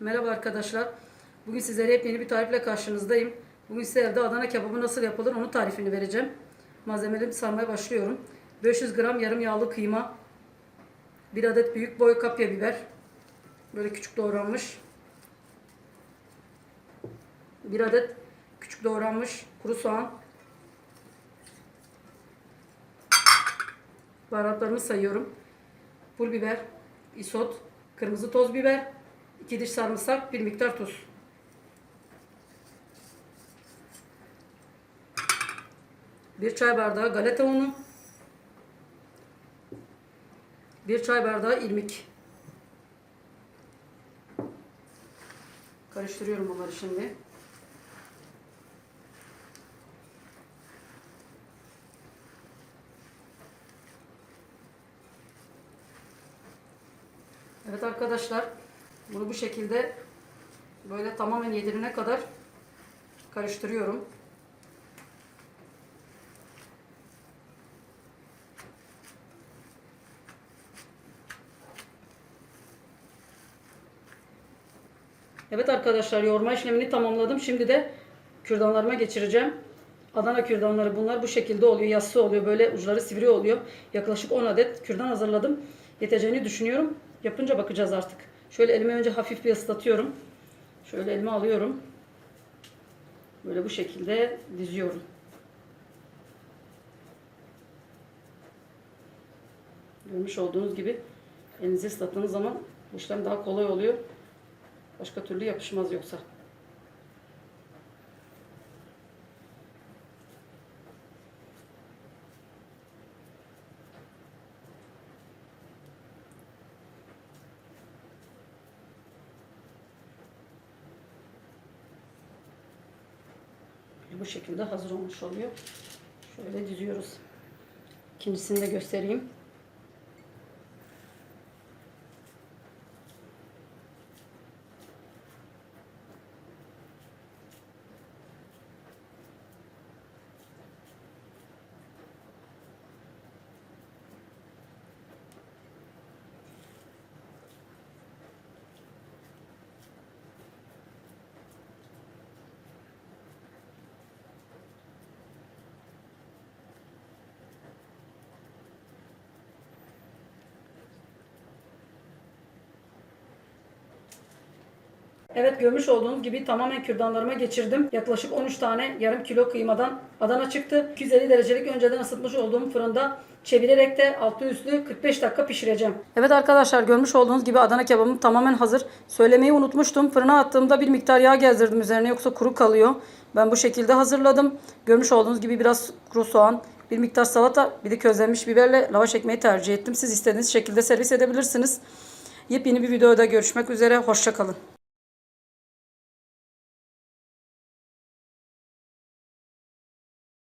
Merhaba arkadaşlar. Bugün sizlere yepyeni bir tarifle karşınızdayım. Bugün size evde Adana kebabı nasıl yapılır onun tarifini vereceğim. Malzemelerimi sarmaya başlıyorum. 500 gram yarım yağlı kıyma. 1 adet büyük boy kapya biber. Böyle küçük doğranmış. 1 adet küçük doğranmış kuru soğan. Baharatlarımı sayıyorum. Pul biber, isot, kırmızı toz biber, 2 diş sarımsak, bir miktar tuz. Bir çay bardağı galeta unu. Bir çay bardağı irmik. Karıştırıyorum onları şimdi. Evet arkadaşlar bunu bu şekilde böyle tamamen yedirene kadar karıştırıyorum. Evet arkadaşlar yoğurma işlemini tamamladım. Şimdi de kürdanlarıma geçireceğim. Adana kürdanları bunlar bu şekilde oluyor. Yassı oluyor. Böyle uçları sivri oluyor. Yaklaşık 10 adet kürdan hazırladım. Yeteceğini düşünüyorum. Yapınca bakacağız artık. Şöyle elime önce hafif bir ıslatıyorum. Şöyle elime alıyorum. Böyle bu şekilde diziyorum. Görmüş olduğunuz gibi elinizi ıslattığınız zaman işlem daha kolay oluyor. Başka türlü yapışmaz yoksa. Bu şekilde hazır olmuş oluyor. Şöyle diziyoruz. İkincisini de göstereyim. Evet görmüş olduğunuz gibi tamamen kürdanlarıma geçirdim. Yaklaşık 13 tane yarım kilo kıymadan Adana çıktı. 250 derecelik önceden ısıtmış olduğum fırında çevirerek de altı üstlü 45 dakika pişireceğim. Evet arkadaşlar görmüş olduğunuz gibi Adana kebabım tamamen hazır. Söylemeyi unutmuştum. Fırına attığımda bir miktar yağ gezdirdim üzerine yoksa kuru kalıyor. Ben bu şekilde hazırladım. Görmüş olduğunuz gibi biraz kuru soğan, bir miktar salata, bir de közlenmiş biberle lavaş ekmeği tercih ettim. Siz istediğiniz şekilde servis edebilirsiniz. Yepyeni bir videoda görüşmek üzere. Hoşçakalın.